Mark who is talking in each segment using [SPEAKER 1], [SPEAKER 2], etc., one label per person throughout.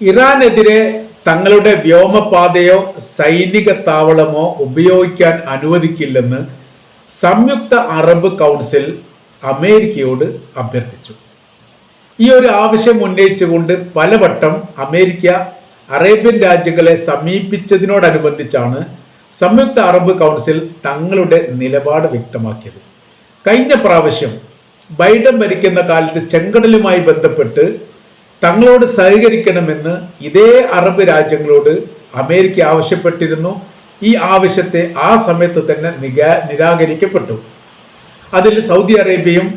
[SPEAKER 1] ഇറാനെതിരെ തങ്ങളുടെ വ്യോമപാതയോ സൈനിക താവളമോ ഉപയോഗിക്കാൻ അനുവദിക്കില്ലെന്ന് സംയുക്ത അറബ് കൗൺസിൽ അമേരിക്കയോട് അഭ്യർത്ഥിച്ചു. ഈ ഒരു ആവശ്യം ഉന്നയിച്ചുകൊണ്ട് പലവട്ടം അമേരിക്ക അറേബ്യൻ രാജ്യങ്ങളെ സമീപിച്ചതിനോടനുബന്ധിച്ചാണ് സംയുക്ത അറബ് കൗൺസിൽ തങ്ങളുടെ നിലപാട് വ്യക്തമാക്കിയത്. കഴിഞ്ഞ പ്രാവശ്യം ബൈഡൻ ഭരിക്കുന്ന കാലത്ത് ചെങ്കടലുമായി ബന്ധപ്പെട്ട് തങ്ങളോട് സഹകരിക്കണമെന്ന് ഇതേ അറബ് രാജ്യങ്ങളോട് അമേരിക്ക ആവശ്യപ്പെട്ടിരുന്നു. ഈ ആവശ്യത്തെ ആ സമയത്ത് തന്നെ നിരാ നിരാകരിക്കപ്പെട്ടു. അതിൽ സൗദി അറേബ്യയും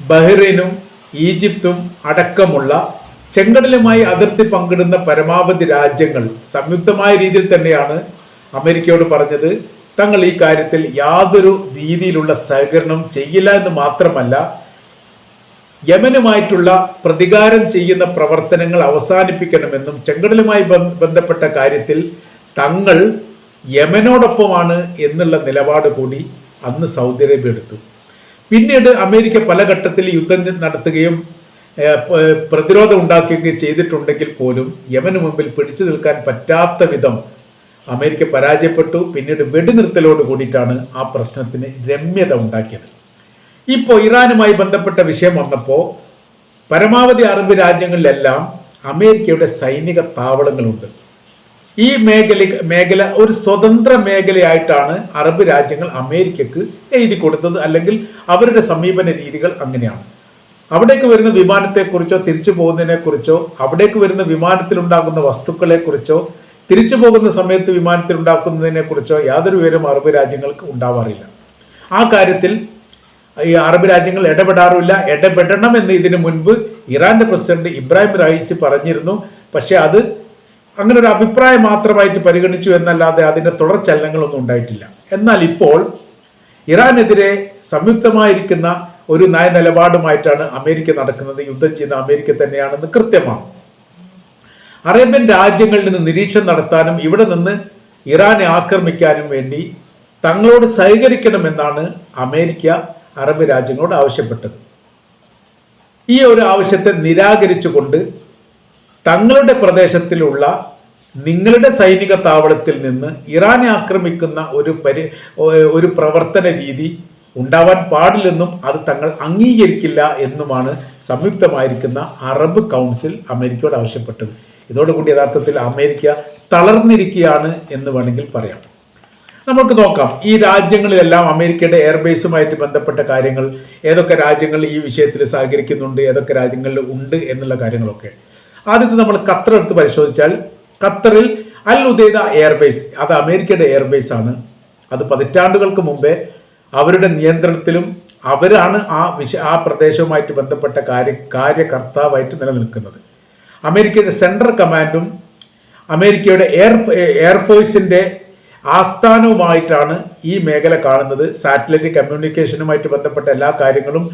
[SPEAKER 1] ബഹ്റൈനും ഈജിപ്തും അടക്കമുള്ള ചെങ്കടലുമായി അതിർത്തി പങ്കിടുന്ന പരമാവധി രാജ്യങ്ങൾ സംയുക്തമായ രീതിയിൽ തന്നെയാണ് അമേരിക്കയോട് പറഞ്ഞത്. തങ്ങൾ ഈ കാര്യത്തിൽ യാതൊരു രീതിയിലുള്ള സഹകരണം ചെയ്യില്ല എന്ന് മാത്രമല്ല യമനുമായിട്ടുള്ള പ്രതികാരം ചെയ്യുന്ന പ്രവർത്തനങ്ങൾ അവസാനിപ്പിക്കണമെന്നും ചെങ്കടലുമായി ബന്ധപ്പെട്ട കാര്യത്തിൽ തങ്ങൾ യമനോടൊപ്പമാണ് എന്നുള്ള നിലപാട് കൂടി അന്ന് സൗദി അറേബ്യ എടുത്തു. പിന്നീട് അമേരിക്ക പല ഘട്ടത്തിൽ യുദ്ധം നടത്തുകയും പ്രതിരോധം ഉണ്ടാക്കുകയും ചെയ്തിട്ടുണ്ടെങ്കിൽ പോലും യമന് മുമ്പിൽ പിടിച്ചു നിൽക്കാൻ പറ്റാത്ത വിധം അമേരിക്ക പരാജയപ്പെട്ടു. പിന്നീട് വെടിനിർത്തലോട് കൂടിയിട്ടാണ് ആ പ്രശ്നത്തിന് രമ്യത ഉണ്ടാക്കിയത്. ഇപ്പോൾ ഇറാനുമായി ബന്ധപ്പെട്ട വിഷയം വന്നപ്പോൾ പരമാവധി അറബ് രാജ്യങ്ങളിലെല്ലാം അമേരിക്കയുടെ സൈനിക താവളങ്ങളുണ്ട്. ഈ മേഖല മേഖല ഒരു സ്വതന്ത്ര മേഖലയായിട്ടാണ് അറബ് രാജ്യങ്ങൾ അമേരിക്കക്ക് എഴുതി കൊടുത്തത് അല്ലെങ്കിൽ അവരുടെ സമീപന രീതികൾ അങ്ങനെയാണ്. അവിടേക്ക് വരുന്ന വിമാനത്തെക്കുറിച്ചോ തിരിച്ചു പോകുന്നതിനെക്കുറിച്ചോ അവിടേക്ക് വരുന്ന വിമാനത്തിലുണ്ടാകുന്ന വസ്തുക്കളെക്കുറിച്ചോ തിരിച്ചു പോകുന്ന സമയത്ത് വിമാനത്തിലുണ്ടാക്കുന്നതിനെക്കുറിച്ചോ യാതൊരു വിവരം അറബ് രാജ്യങ്ങൾക്ക് ഉണ്ടാവാറില്ല. ആ കാര്യത്തിൽ ഈ അറബ് രാജ്യങ്ങൾ ഇടപെടാറില്ല ഇടപെടണമെന്ന് ഇതിനു മുൻപ് ഇറാന്റെ പ്രസിഡന്റ് ഇബ്രാഹിം റൈസി പറഞ്ഞിരുന്നു. പക്ഷെ അത് അങ്ങനെ ഒരു അഭിപ്രായം മാത്രമായിട്ട് പരിഗണിച്ചു എന്നല്ലാതെ അതിന്റെ തുടർ ചലനങ്ങളൊന്നും ഉണ്ടായിട്ടില്ല. എന്നാൽ ഇപ്പോൾ ഇറാനെതിരെ സംയുക്തമായിരിക്കുന്ന ഒരു നയ നിലപാടുമായിട്ടാണ് അമേരിക്ക നടക്കുന്നത്. യുദ്ധം ചെയ്യുന്ന അമേരിക്ക തന്നെയാണെന്ന് കൃത്യമാണ്. അറേബ്യൻ രാജ്യങ്ങളിൽ നിന്ന് നിരീക്ഷണം നടത്താനും ഇവിടെ നിന്ന് ഇറാനെ ആക്രമിക്കാനും വേണ്ടി തങ്ങളോട് സഹകരിക്കണമെന്നാണ് അമേരിക്ക അറബ് രാജ്യങ്ങളോട് ആവശ്യപ്പെട്ടത്. ഈ ഒരു ആവശ്യത്തെ നിരാകരിച്ചുകൊണ്ട് തങ്ങളുടെ പ്രദേശത്തിലുള്ള നിങ്ങളുടെ സൈനിക താവളത്തിൽ നിന്ന് ഇറാനെ ആക്രമിക്കുന്ന ഒരു പരി ഒരു പ്രവർത്തന രീതി ഉണ്ടാവാൻ പാടില്ലെന്നും അത് തങ്ങൾ അംഗീകരിക്കില്ല എന്നുമാണ് സംയുക്തമായിരിക്കുന്ന അറബ് കൗൺസിൽ അമേരിക്കയോട് ആവശ്യപ്പെട്ടത്. ഇതോടുകൂടി യഥാർത്ഥത്തിൽ അമേരിക്ക തളർന്നിരിക്കുകയാണ് എന്ന് വേണമെങ്കിൽ പറയാം. നമുക്ക് നോക്കാം. ഈ രാജ്യങ്ങളിലെല്ലാം അമേരിക്കയുടെ എയർബേസുമായിട്ട് ബന്ധപ്പെട്ട കാര്യങ്ങൾ ഏതൊക്കെ രാജ്യങ്ങൾ ഈ വിഷയത്തിൽ സഹകരിക്കുന്നുണ്ട് ഏതൊക്കെ രാജ്യങ്ങളിൽ ഉണ്ട് എന്നുള്ള കാര്യങ്ങളൊക്കെ. ആദ്യത്തെ നമ്മൾ ഖത്തർ എടുത്ത് പരിശോധിച്ചാൽ ഖത്തറിൽ അൽ ഉദൈദ എയർബേസ് അത് അമേരിക്കയുടെ എയർബേസ് ആണ്. അത് പതിറ്റാണ്ടുകൾക്ക് മുമ്പേ അവരുടെ നിയന്ത്രണത്തിലും അവരാണ് ആ വിഷ ആ പ്രദേശവുമായിട്ട് ബന്ധപ്പെട്ട കാര്യ കാര്യകർത്താവായിട്ട് നിലനിൽക്കുന്നത്. അമേരിക്കയുടെ സെൻട്രൽ കമാൻഡും അമേരിക്കയുടെ എയർ എയർഫോഴ്സിന്റെ ആസ്ഥാനവുമായിട്ടാണ് ഈ മേഖല കാണുന്നത്. സാറ്റലൈറ്റ് കമ്മ്യൂണിക്കേഷനുമായിട്ട് ബന്ധപ്പെട്ട എല്ലാ കാര്യങ്ങളും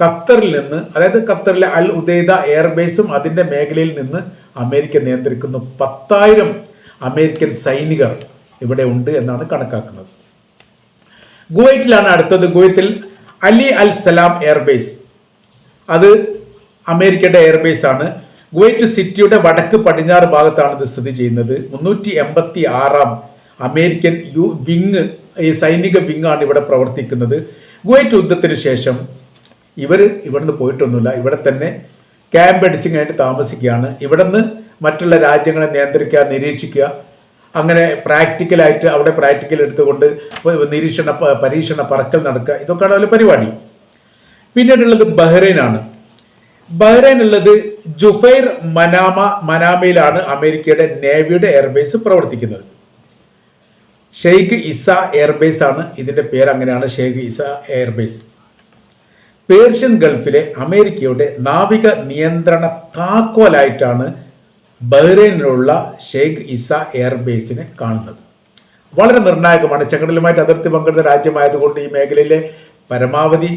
[SPEAKER 1] ഖത്തറിൽ നിന്ന് അതായത് ഖത്തറിലെ അൽ ഉദൈദ എയർബേസും അതിന്റെ മേഖലയിൽ നിന്ന് അമേരിക്ക നിയന്ത്രിക്കുന്നു. പത്തായിരം അമേരിക്കൻ സൈനികർ ഇവിടെ ഉണ്ട് എന്നാണ് കണക്കാക്കുന്നത്. കുവൈറ്റിലാണ് അടുത്തത്. കുവൈത്തിൽ അലി അൽ സലാം എയർബേസ്. അത് അമേരിക്കയുടെ എയർബേസ് ആണ്. ഗുവൈറ്റ് സിറ്റിയുടെ വടക്ക് പടിഞ്ഞാറ് ഭാഗത്താണ് ഇത് സ്ഥിതി ചെയ്യുന്നത്. മുന്നൂറ്റി എൺപത്തി ആറാം അമേരിക്കൻ യു വിങ് ഈ സൈനിക വിങ്ങാണ് ഇവിടെ പ്രവർത്തിക്കുന്നത്. കുവൈറ്റ് യുദ്ധത്തിന് ശേഷം ഇവർ ഇവിടുന്ന് പോയിട്ടൊന്നുമില്ല. ഇവിടെ തന്നെ ക്യാമ്പ് അടിച്ച് കഴിഞ്ഞിട്ട് താമസിക്കുകയാണ്. ഇവിടുന്ന് മറ്റുള്ള രാജ്യങ്ങളെ നിയന്ത്രിക്കുക നിരീക്ഷിക്കുക. അങ്ങനെ പ്രാക്ടിക്കലായിട്ട് അവിടെ പ്രാക്ടിക്കൽ എടുത്തുകൊണ്ട് നിരീക്ഷണ പരീക്ഷണ പറക്കൽ നടക്കുക. ഇതൊക്കെയാണ് അതിലെ പരിപാടി. പിന്നീടുള്ളത് ബഹ്റൈനാണ്. ബഹ്റൈൻ ഉള്ളത് ജുഫൈർ മനാമ മനാമയിലാണ് അമേരിക്കയുടെ നേവിയുടെ എയർബേസ് പ്രവർത്തിക്കുന്നത്. ഷെയ്ഖ് ഇസ എയർബേസ് ആണ്. ഇതിന്റെ പേര് അങ്ങനെയാണ് ഷെയ്ഖ് ഇസ എയർബേസ്. പേർഷ്യൻ ഗൾഫിലെ അമേരിക്കയുടെ നാവിക നിയന്ത്രണ താക്കോലായിട്ടാണ് ബഹ്റൈനിലുള്ള ഷെയ്ഖ് ഇസ എയർബേസിനെ കാണുന്നത്. വളരെ നിർണായകമാണ്. ചെങ്കടലുമായിട്ട് അതിർത്തി പങ്കിടുന്ന രാജ്യമായതുകൊണ്ട് ഈ മേഖലയിലെ പരമാവധി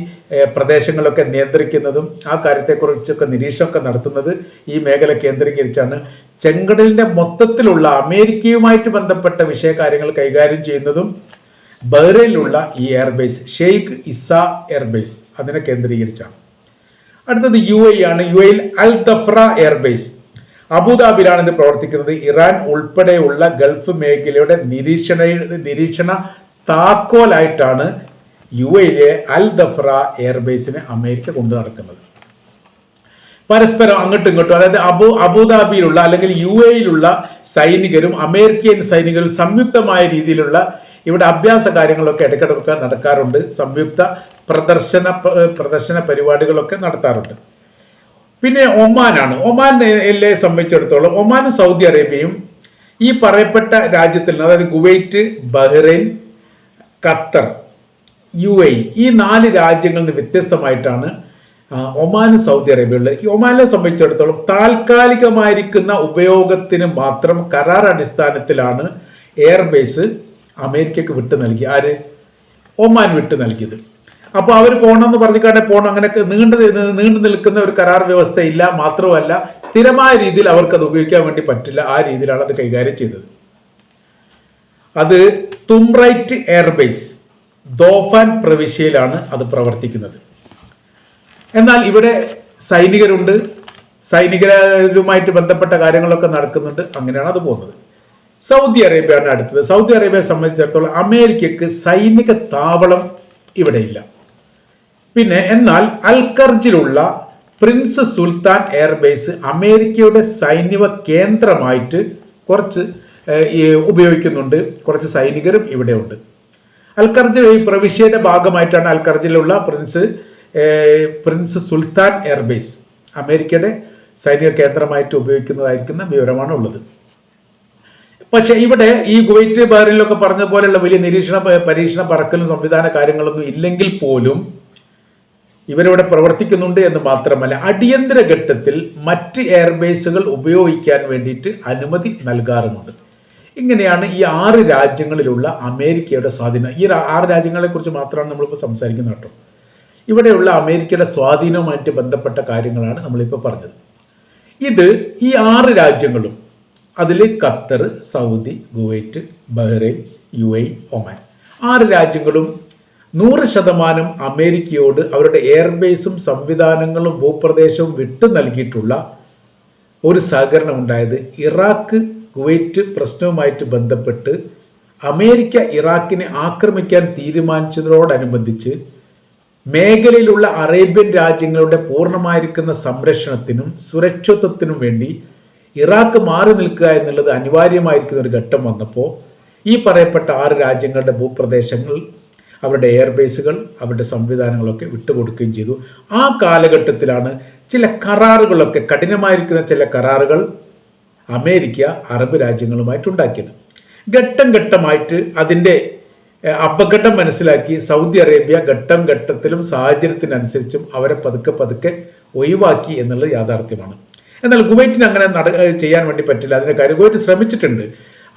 [SPEAKER 1] പ്രദേശങ്ങളൊക്കെ നിയന്ത്രിക്കുന്നതും ആ കാര്യത്തെക്കുറിച്ചൊക്കെ നിരീക്ഷണമൊക്കെ നടത്തുന്നത് ഈ മേഖല കേന്ദ്രീകരിച്ചാണ്. ചെങ്കടലിന്റെ മൊത്തത്തിലുള്ള അമേരിക്കയുമായിട്ട് ബന്ധപ്പെട്ട വിഷയകാര്യങ്ങൾ കൈകാര്യം ചെയ്യുന്നതും ബഹ്റൈനിലുള്ള ഈ എയർബേസ് ഷെയ്ഖ് ഇസ എയർബേസ് അതിനെ കേന്ദ്രീകരിച്ചാണ്. അടുത്തത് യു എ ആണ്. യു എയിൽ അൽ ദഫ്ര എയർബേസ് അബുദാബിയിലാണ് ഇത് പ്രവർത്തിക്കുന്നത്. ഇറാൻ ഉൾപ്പെടെയുള്ള ഗൾഫ് മേഖലയുടെ നിരീക്ഷണ നിരീക്ഷണ താക്കോലായിട്ടാണ് യു എയിലെ അൽ ദഫ്ര എയർബേസിന് അമേരിക്ക കൊണ്ടു നടക്കുന്നത് പരസ്പരം അങ്ങോട്ടും ഇങ്ങോട്ടും അതായത് അബു അബുദാബിയിലുള്ള അല്ലെങ്കിൽ യു എയിലുള്ള സൈനികരും അമേരിക്കൻ സൈനികരും സംയുക്തമായ രീതിയിലുള്ള ഇവിടെ അഭ്യാസ കാര്യങ്ങളൊക്കെ ഇടയ്ക്കിടയ്ക്ക് നടക്കാറുണ്ട്. സംയുക്ത പ്രദർശന പ്രദർശന പരിപാടികളൊക്കെ നടത്താറുണ്ട്. പിന്നെ ഒമാനാണ്. ഒമാനെ സംബന്ധിച്ചിടത്തോളം ഒമാനും സൗദി അറേബ്യയും ഈ പറയപ്പെട്ട രാജ്യത്തിൽ നിന്ന് അതായത് Kuwait Bahrain Qatar U A ഈ നാല് രാജ്യങ്ങളിൽ നിന്ന് വ്യത്യസ്തമായിട്ടാണ് ഒമാനും സൗദി അറേബ്യയുള്ളത്. ഈ ഒമാനെ സംബന്ധിച്ചിടത്തോളം താൽക്കാലികമായിരിക്കുന്ന ഉപയോഗത്തിന് മാത്രം കരാർ അടിസ്ഥാനത്തിലാണ് എയർബേസ് അമേരിക്കക്ക് വിട്ടു നൽകി ആര്? ഒമാൻ വിട്ടു നൽകിയത്. അപ്പോൾ അവർ പോകണമെന്ന് പറഞ്ഞിക്കാണ്ടെ പോകണം അങ്ങനെയൊക്കെ നീണ്ടു നീണ്ടു നിൽക്കുന്ന ഒരു കരാർ വ്യവസ്ഥയില്ല മാത്രമല്ല സ്ഥിരമായ രീതിയിൽ അവർക്ക് അത് ഉപയോഗിക്കാൻ വേണ്ടി പറ്റില്ല. ആ രീതിയിലാണ് അത് കൈകാര്യം ചെയ്തത്. അത് തുംറൈറ്റ് എയർബേസ്. ദോഫാൻ പ്രവിശ്യയിലാണ് അത് പ്രവർത്തിക്കുന്നത്. എന്നാൽ ഇവിടെ സൈനികരുണ്ട്. സൈനികരുമായിട്ട് ബന്ധപ്പെട്ട കാര്യങ്ങളൊക്കെ നടക്കുന്നുണ്ട്. അങ്ങനെയാണ് അത് പോകുന്നത്. സൗദി അറേബ്യയാണ് അടുത്തത്. സൗദി അറേബ്യയെ സംബന്ധിച്ചിടത്തോളം അമേരിക്കക്ക് സൈനിക താവളം ഇവിടെയില്ല. പിന്നെ എന്നാൽ അൽക്കർജിലുള്ള പ്രിൻസ് സുൽത്താൻ എയർബേസ് അമേരിക്കയുടെ സൈനിക കേന്ദ്രമായിട്ട് കുറച്ച് ഉപയോഗിക്കുന്നുണ്ട്. കുറച്ച് സൈനികരും ഇവിടെയുണ്ട്. അൽക്കർജ് ഈ പ്രവിശ്യയുടെ ഭാഗമായിട്ടാണ് അൽക്കർജിലുള്ള പ്രിൻസ് പ്രിൻസ് സുൽത്താൻ എയർബേസ്. അമേരിക്കയുടെ സൈനിക കേന്ദ്രമായിട്ട് ഉപയോഗിക്കുന്നതായിരിക്കുന്ന വിവരമാണ് ഉള്ളത് പക്ഷേ ഇവിടെ ഈ ഗുവൈറ്റ് ബാറിലൊക്കെ പറഞ്ഞ പോലെയുള്ള വലിയ നിരീക്ഷണ പരീക്ഷണ പറക്കലും സംവിധാന കാര്യങ്ങളൊന്നും ഇല്ലെങ്കിൽ പോലും ഇവരിവിടെ പ്രവർത്തിക്കുന്നുണ്ട് എന്ന് മാത്രമല്ല അടിയന്തര ഘട്ടത്തിൽ മറ്റ് എയർബേസുകൾ ഉപയോഗിക്കാൻ വേണ്ടിയിട്ട് അനുമതി നൽകാറുമുണ്ട്. ഇങ്ങനെയാണ് ഈ ആറ് രാജ്യങ്ങളിലുള്ള അമേരിക്കയുടെ സ്വാധീനം. ഈ ആറ് രാജ്യങ്ങളെക്കുറിച്ച് മാത്രമാണ് നമ്മളിപ്പോൾ സംസാരിക്കുന്നത് കേട്ടോ. ഇവിടെയുള്ള അമേരിക്കയുടെ സ്വാധീനവുമായിട്ട് ബന്ധപ്പെട്ട കാര്യങ്ങളാണ് നമ്മളിപ്പോൾ പറഞ്ഞത്. ഇത് ഈ ആറ് രാജ്യങ്ങളും അതിൽ Qatar Saudi Kuwait Bahrain U A Oman. ആറ് രാജ്യങ്ങളും നൂറ് ശതമാനം അമേരിക്കയോട് അവരുടെ എയർബേസും സംവിധാനങ്ങളും ഭൂപ്രദേശവും വിട്ടു നൽകിയിട്ടുള്ള ഒരു സഹകരണം ഉണ്ടായത് ഇറാഖ് കുവൈറ്റ് പ്രശ്നവുമായിട്ട് ബന്ധപ്പെട്ട് അമേരിക്ക ഇറാഖിനെ ആക്രമിക്കാൻ തീരുമാനിച്ചതിനോടനുബന്ധിച്ച് മേഖലയിലുള്ള അറേബ്യൻ രാജ്യങ്ങളുടെ പൂർണമായിരിക്കുന്ന സംരക്ഷണത്തിനും സുരക്ഷിതത്വത്തിനും വേണ്ടി ഇറാഖ് മാറി നിൽക്കുക എന്നുള്ളത് അനിവാര്യമായിരിക്കുന്ന ഒരു ഘട്ടം വന്നപ്പോൾ ഈ പറയപ്പെട്ട ആറ് രാജ്യങ്ങളുടെ ഭൂപ്രദേശങ്ങൾ അവരുടെ എയർബേസുകൾ അവരുടെ സംവിധാനങ്ങളൊക്കെ വിട്ടുകൊടുക്കുകയും ചെയ്തു. ആ കാലഘട്ടത്തിലാണ് ചില കരാറുകളൊക്കെ കഠിനമായിരിക്കുന്ന ചില കരാറുകൾ അമേരിക്ക അറബ് രാജ്യങ്ങളുമായിട്ട് ഉണ്ടാക്കിയത്. ഘട്ടം ഘട്ടമായിട്ട് അതിന്റെ അപകടം മനസ്സിലാക്കി സൗദി അറേബ്യ ഘട്ടം ഘട്ടത്തിലും സാഹചര്യത്തിനനുസരിച്ചും അവരെ പതുക്കെ പതുക്കെ ഒഴിവാക്കി എന്നുള്ളത് യാഥാർത്ഥ്യമാണ്. എന്നാൽ കുവൈറ്റിന് അങ്ങനെ നട ചെയ്യാൻ വേണ്ടി പറ്റില്ല. അതിന് കാര്യം കുവൈറ്റ് ശ്രമിച്ചിട്ടുണ്ട്.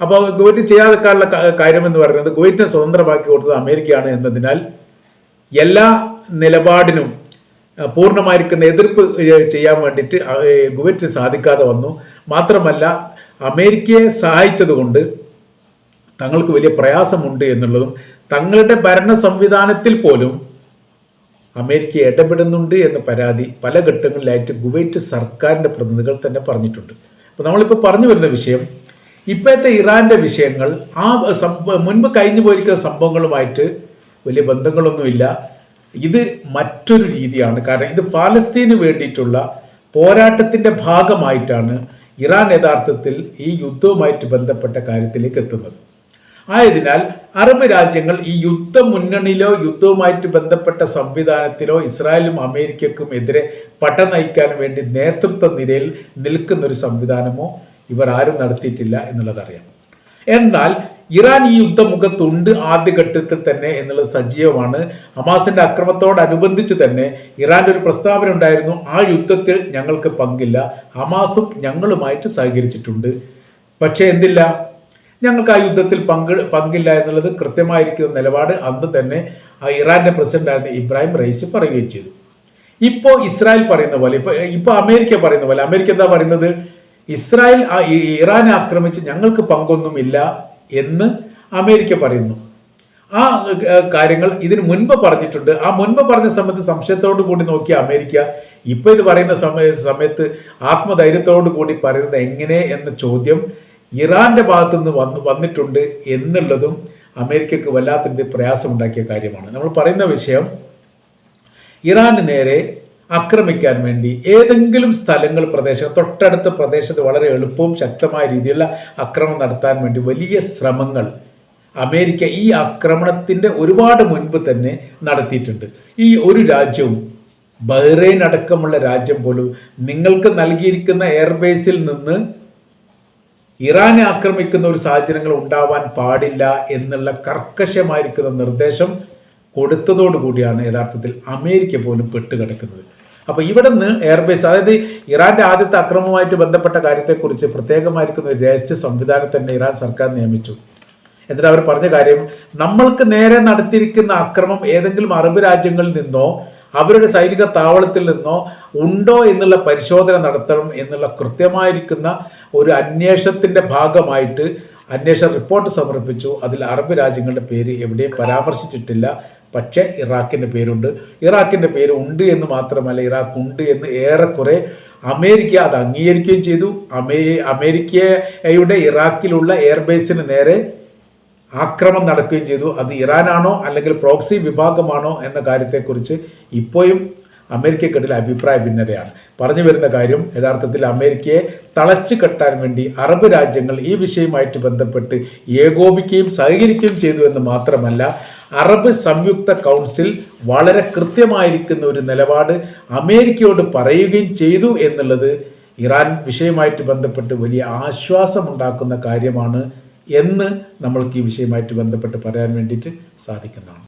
[SPEAKER 1] അപ്പോൾ കുവൈറ്റ് ചെയ്യാതെക്കാനുള്ള കാര്യം എന്ന് പറയുന്നത് കുവൈറ്റിനെ സ്വതന്ത്രമാക്കി കൊടുത്തത് അമേരിക്കയാണ് എന്നതിനാൽ എല്ലാ നിലപാടിനും പൂർണമായിരിക്കുന്ന എതിർപ്പ് ചെയ്യാൻ വേണ്ടിയിട്ട് ഗുവറ്റിന് സാധിക്കാതെ വന്നു. മാത്രമല്ല അമേരിക്കയെ സഹായിച്ചതുകൊണ്ട് തങ്ങൾക്ക് വലിയ പ്രയാസമുണ്ട് എന്നുള്ളതും തങ്ങളുടെ ഭരണ സംവിധാനത്തിൽ പോലും അമേരിക്ക ഇടപെടുന്നുണ്ട് എന്ന പരാതി പല ഘട്ടങ്ങളിലായിട്ട് ഗുവൈറ്റ് സർക്കാരിന്റെ പ്രതിനിധികൾ തന്നെ പറഞ്ഞിട്ടുണ്ട്. അപ്പോൾ നമ്മളിപ്പോൾ പറഞ്ഞു വരുന്ന വിഷയം ഇപ്പോഴത്തെ ഇറാന്റെ വിഷയങ്ങൾ ആ മുൻപ് കഴിഞ്ഞു പോയിരിക്കുന്ന സംഭവങ്ങളുമായിട്ട് വലിയ ബന്ധങ്ങളൊന്നുമില്ല. ഇത് മറ്റൊരു രീതിയാണ്. കാരണം ഇത് ഫലസ്തീന് വേണ്ടിയിട്ടുള്ള പോരാട്ടത്തിന്റെ ഭാഗമായിട്ടാണ് ഇറാൻ യഥാർത്ഥത്തിൽ ഈ യുദ്ധവുമായിട്ട് ബന്ധപ്പെട്ട കാര്യത്തിലേക്ക് എത്തുന്നത്. ആയതിനാൽ അറബ് രാജ്യങ്ങൾ ഈ യുദ്ധ മുന്നണിയിലോ യുദ്ധവുമായിട്ട് ബന്ധപ്പെട്ട സംവിധാനത്തിലോ ഇസ്രായേലും അമേരിക്കക്കും എതിരെ പട നയിക്കാൻ വേണ്ടി നേതൃത്വ നിരയിൽ നിൽക്കുന്ന ഒരു സംവിധാനമോ ഇവർ ആരും നടത്തിയിട്ടില്ല എന്നുള്ളതറിയാം. എന്നാൽ ഇറാൻ ഈ യുദ്ധമുഖത്തുണ്ട് ആദ്യഘട്ടത്തിൽ തന്നെ എന്നുള്ളത് സജീവമാണ്. ഹമാസിന്റെ അക്രമത്തോടനുബന്ധിച്ച് തന്നെ ഇറാന്റെ ഒരു പ്രസ്താവന ഉണ്ടായിരുന്നു. ആ യുദ്ധത്തിൽ ഞങ്ങൾക്ക് പങ്കില്ല. ഹമാസും ഞങ്ങളുമായിട്ട് സഹകരിച്ചിട്ടുണ്ട്. പക്ഷേ എന്തില്ല? ഞങ്ങൾക്ക് ആ യുദ്ധത്തിൽ പങ്ക് പങ്കില്ല എന്നുള്ളത് കൃത്യമായിരിക്കുന്ന നിലപാട് അന്ന് തന്നെ ആ ഇറാന്റെ പ്രസിഡന്റായിരുന്ന ഇബ്രാഹിം റൈസി പറയുകയും ചെയ്തു. ഇപ്പോൾ ഇസ്രായേൽ പറയുന്ന പോലെ ഇപ്പൊ ഇപ്പൊ അമേരിക്ക പറയുന്ന പോലെ അമേരിക്ക എന്താ പറയുന്നത്? ഇസ്രായേൽ ഇറാനെ ആക്രമിച്ച് ഞങ്ങൾക്ക് പങ്കൊന്നുമില്ല. എന്ന് അമേരിക്ക പറയുന്നു. ആ കാര്യങ്ങൾ ഇതിന് മുൻപ് പറഞ്ഞിട്ടുണ്ട്. ആ മുൻപ് പറഞ്ഞ സമയത്ത് സംശയത്തോടു കൂടി നോക്കിയ അമേരിക്ക ഇപ്പോൾ ഇത് പറയുന്ന സമയ സമയത്ത് ആത്മധൈര്യത്തോടു കൂടി പറയുന്നത് എങ്ങനെ എന്ന ചോദ്യം ഇറാന്റെ ഭാഗത്തു നിന്ന് വന്നു വന്നിട്ടുണ്ട് എന്നുള്ളതും അമേരിക്കക്ക് വല്ലാത്തൊരു പ്രയാസമുണ്ടാക്കിയ കാര്യമാണ്. നമ്മൾ പറയുന്ന വിഷയം ഇറാന് നേരെ ആക്രമിക്കാൻ വേണ്ടി ഏതെങ്കിലും സ്ഥലങ്ങൾ പ്രദേശം തൊട്ടടുത്ത പ്രദേശത്ത് വളരെ എളുപ്പവും ശക്തമായ രീതിയിലുള്ള ആക്രമണം നടത്താൻ വേണ്ടി വലിയ ശ്രമങ്ങൾ അമേരിക്ക ഈ ആക്രമണത്തിന്റെ ഒരുപാട് മുൻപ് തന്നെ നടത്തിയിട്ടുണ്ട്. ഈ ഒരു രാജ്യവും ബഹ്റൈൻ അടക്കമുള്ള രാജ്യം പോലും നിങ്ങൾക്ക് നൽകിയിരിക്കുന്ന എയർബേസിൽ നിന്ന് ഇറാനെ ആക്രമിക്കുന്ന ഒരു സാഹചര്യങ്ങൾ ഉണ്ടാവാൻ പാടില്ല എന്നുള്ള കർക്കശമായിരിക്കുന്ന നിർദ്ദേശം കൊടുത്തതോടുകൂടിയാണ് യഥാർത്ഥത്തിൽ അമേരിക്ക പോലും പെട്ടുകിടക്കുന്നത്. അപ്പോൾ ഇവിടെ നിന്ന് എയർബേസ് അതായത് ഇറാന്റെ ആദ്യത്തെ അക്രമവുമായിട്ട് ബന്ധപ്പെട്ട കാര്യത്തെക്കുറിച്ച് പ്രത്യേകമായിരിക്കുന്ന ഒരു രഹസ്യ സംവിധാനം തന്നെ ഇറാൻ സർക്കാർ നിയമിച്ചു. എന്നിട്ട് അവർ പറഞ്ഞ കാര്യം നമ്മൾക്ക് നേരെ നടത്തിയിരിക്കുന്ന അക്രമം ഏതെങ്കിലും അറബ് രാജ്യങ്ങളിൽ നിന്നോ അവരുടെ സൈനിക താവളത്തിൽ നിന്നോ ഉണ്ടോ എന്നുള്ള പരിശോധന നടത്തണം എന്നുള്ള കൃത്യമായിരിക്കുന്ന ഒരു അന്വേഷണത്തിന്റെ ഭാഗമായിട്ട് അന്വേഷണ റിപ്പോർട്ട് സമർപ്പിച്ചു. അതിൽ അറബ് രാജ്യങ്ങളുടെ പേര് എവിടെയും പരാമർശിച്ചിട്ടില്ല. പക്ഷേ ഇറാഖിന്റെ പേരുണ്ട്. ഇറാഖിന്റെ പേര് ഉണ്ട് എന്ന് മാത്രമല്ല ഇറാഖ് ഉണ്ട് എന്ന് ഏറെക്കുറെ അമേരിക്ക അത് അംഗീകരിക്കുകയും ചെയ്തു. അമേ അമേരിക്കയുടെ ഇറാഖിലുള്ള എയർബേസിന് നേരെ ആക്രമണം നടക്കുകയും ചെയ്തു. അത് ഇറാനാണോ അല്ലെങ്കിൽ പ്രോക്സി വിഭാഗമാണോ എന്ന കാര്യത്തെക്കുറിച്ച് ഇപ്പോഴും അമേരിക്കക്കിടയിൽ അഭിപ്രായ ഭിന്നതയാണ്. പറഞ്ഞു വരുന്ന കാര്യം യഥാർത്ഥത്തിൽ അമേരിക്കയെ തളച്ചു കെട്ടാൻ വേണ്ടി അറബ് രാജ്യങ്ങൾ ഈ വിഷയവുമായിട്ട് ബന്ധപ്പെട്ട് ഏകോപിക്കുകയും സഹകരിക്കുകയും ചെയ്തു എന്ന് മാത്രമല്ല അറബ് സംയുക്ത കൗൺസിൽ വളരെ കൃത്യമായിരിക്കുന്ന ഒരു നിലപാട് അമേരിക്കയോട് പറയുകയും ചെയ്തു എന്നുള്ളത് ഇറാൻ വിഷയമായിട്ട് ബന്ധപ്പെട്ട് വലിയ ആശ്വാസമുണ്ടാക്കുന്ന കാര്യമാണ് എന്ന് നമ്മൾക്ക് ഈ വിഷയമായിട്ട് ബന്ധപ്പെട്ട് പറയാൻ വേണ്ടിയിട്ട് സാധിക്കുന്നതാണ്.